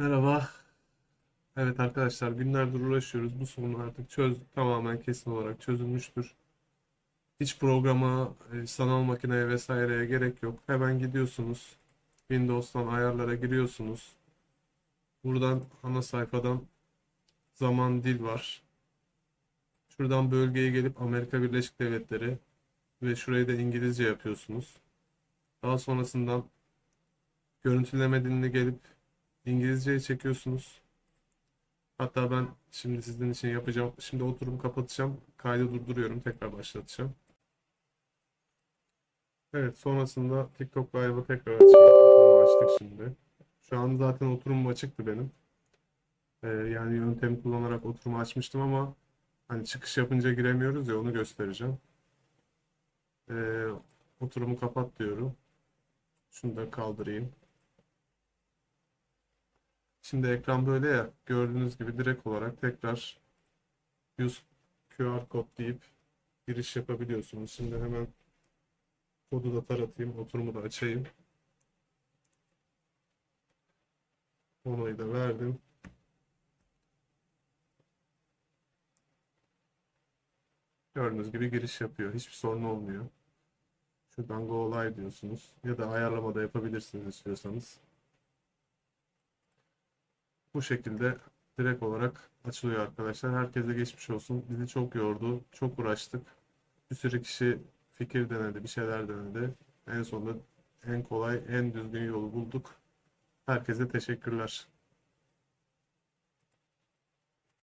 Merhaba. Evet arkadaşlar günlerdir uğraşıyoruz. Bu sorun artık çöz tamamen kesin olarak çözülmüştür. Hiç programa, e, sanal makineye vesaireye gerek yok. Hemen gidiyorsunuz. Windows'tan ayarlara giriyorsunuz. Buradan ana sayfadan zaman dil var. Şuradan bölgeye gelip Amerika Birleşik Devletleri ve şurayı da İngilizce yapıyorsunuz. Daha sonrasından görüntüleme diline gelip İngilizceye çekiyorsunuz. Hatta ben şimdi sizin için yapacağım. Şimdi oturumu kapatacağım. Kaydı durduruyorum. Tekrar başlatacağım. Evet sonrasında TikTok Live'ı tekrar. Oturumu açtık şimdi. Şu an zaten oturumum açıktı benim. Ee, yani yöntemi kullanarak oturumu açmıştım ama hani çıkış yapınca giremiyoruz ya onu göstereceğim. Ee, oturumu kapat diyorum. Şunu da kaldırayım. Şimdi ekran böyle ya. Gördüğünüz gibi direkt olarak tekrar use QR kod deyip giriş yapabiliyorsunuz. Şimdi hemen kodu da taratayım. Oturumu da açayım. Onayı da verdim. Gördüğünüz gibi giriş yapıyor. Hiçbir sorun olmuyor. Şuradan go live diyorsunuz. Ya da ayarlamada yapabilirsiniz istiyorsanız. Bu şekilde direkt olarak açılıyor arkadaşlar. Herkese geçmiş olsun. Bizi çok yordu. Çok uğraştık. Bir sürü kişi fikir denedi, bir şeyler denedi. En sonunda en kolay, en düzgün yolu bulduk. Herkese teşekkürler.